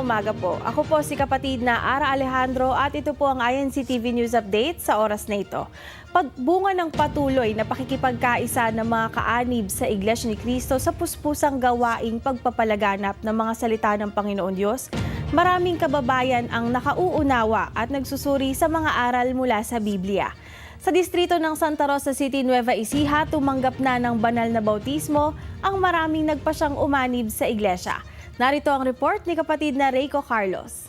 umaga po. Ako po si kapatid na Ara Alejandro at ito po ang INC TV News Update sa oras na ito. Pagbunga ng patuloy na pakikipagkaisa ng mga kaanib sa Iglesia ni Cristo sa puspusang gawaing pagpapalaganap ng mga salita ng Panginoon Diyos, maraming kababayan ang nakauunawa at nagsusuri sa mga aral mula sa Biblia. Sa distrito ng Santa Rosa City, Nueva Ecija, tumanggap na ng banal na bautismo ang maraming nagpasyang umanib sa iglesia. Narito ang report ni kapatid na Reiko Carlos.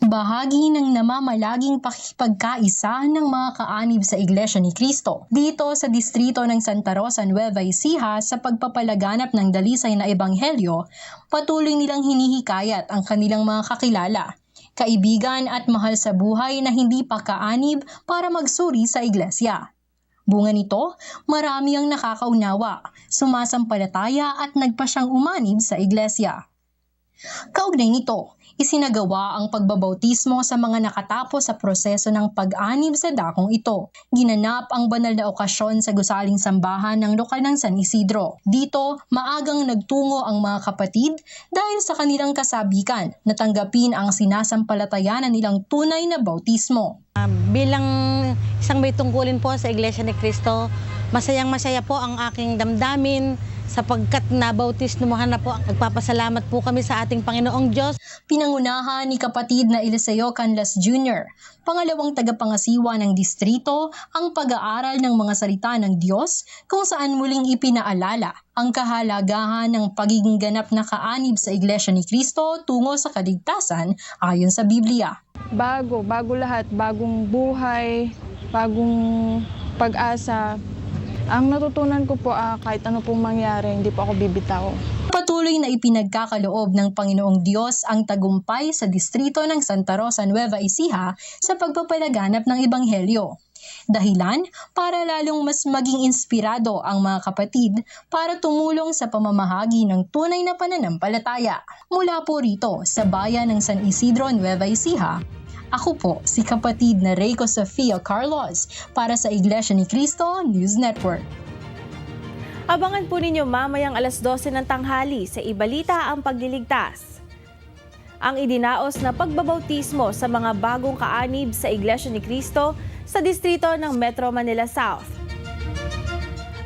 Bahagi ng namamalaging pakikipagkaisa ng mga kaanib sa Iglesia ni Cristo dito sa distrito ng Santa Rosa, Nueva Ecija sa pagpapalaganap ng dalisay na ebanghelyo, patuloy nilang hinihikayat ang kanilang mga kakilala, kaibigan at mahal sa buhay na hindi pa kaanib para magsuri sa iglesia. Bunga nito, marami ang nakakaunawa, sumasampalataya at nagpasyang umanib sa iglesia. Kaugnay nito, isinagawa ang pagbabautismo sa mga nakatapos sa proseso ng pag-anib sa dakong ito. Ginanap ang banal na okasyon sa gusaling sambahan ng lokal ng San Isidro. Dito, maagang nagtungo ang mga kapatid dahil sa kanilang kasabikan na tanggapin ang sinasampalatayanan nilang tunay na bautismo. Ah, bilang isang may tungkulin po sa Iglesia ni Cristo, masayang masaya po ang aking damdamin sapagkat nabautismuhan na po. Nagpapasalamat po kami sa ating Panginoong Diyos. Pinangunahan ni kapatid na Eliseo Canlas Jr., pangalawang tagapangasiwa ng distrito, ang pag-aaral ng mga salita ng Diyos kung saan muling ipinaalala ang kahalagahan ng pagiging ganap na kaanib sa Iglesia ni Cristo tungo sa kaligtasan ayon sa Biblia. bago, bago lahat, bagong buhay, bagong pag-asa. Ang natutunan ko po, ah, kahit ano pong mangyari, hindi po ako bibitaw. Patuloy na ipinagkakaloob ng Panginoong Diyos ang tagumpay sa distrito ng Santa Rosa Nueva Ecija sa pagpapalaganap ng Ebanghelyo. Dahilan para lalong mas maging inspirado ang mga kapatid para tumulong sa pamamahagi ng tunay na pananampalataya. Mula po rito sa bayan ng San Isidro, Nueva Ecija, ako po si kapatid na Reiko Sofia Carlos para sa Iglesia ni Cristo News Network. Abangan po ninyo mamayang alas 12 ng tanghali sa Ibalita ang Pagliligtas. Ang idinaos na pagbabautismo sa mga bagong kaanib sa Iglesia ni Cristo sa distrito ng Metro Manila South.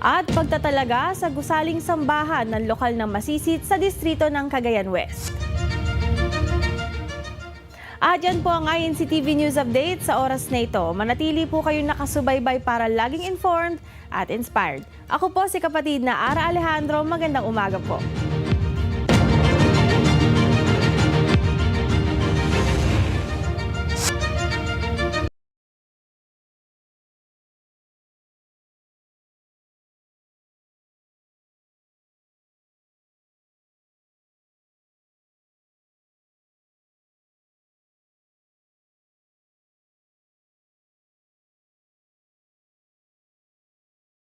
At pagtatalaga sa gusaling sambahan ng lokal ng masisit sa distrito ng Cagayan West. At yan po ang INC TV News Update sa oras na ito. Manatili po kayong nakasubaybay para laging informed at inspired. Ako po si kapatid na Ara Alejandro. Magandang umaga po.